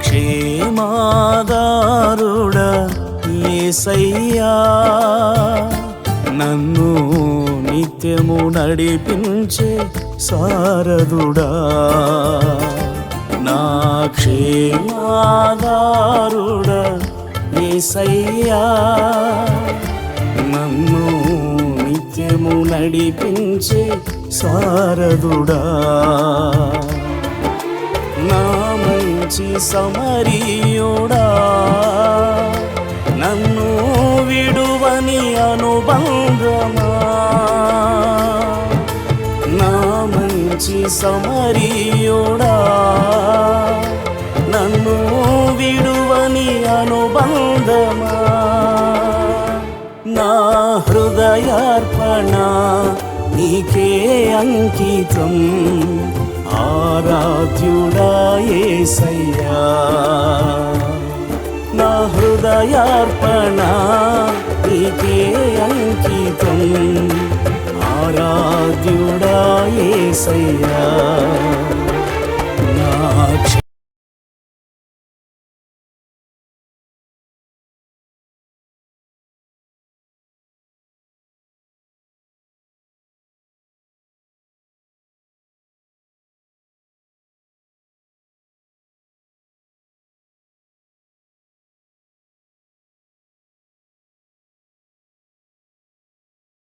క్షేమాదారుడ ఏసయ్యా. నన్ను నిత్యము నడిపించే సారదుడా. నా క్షేమాదారుడ ఏసయ్యా. నన్ను నిత్యము నడిపించే సారదుడా. సమరీయుడా. నన్ను విడువని అనుబంధమా. నా మంచి సమరీయుడా. నన్ను విడువని అనుబంధమా. నా హృదయార్పణ నీకే అంకితం. ఆరాధ్యుడాయేసయ్యా. నా హృదయార్పణ నీకే అంకితం. ఆరాధ్యుడాయేసయ్యా.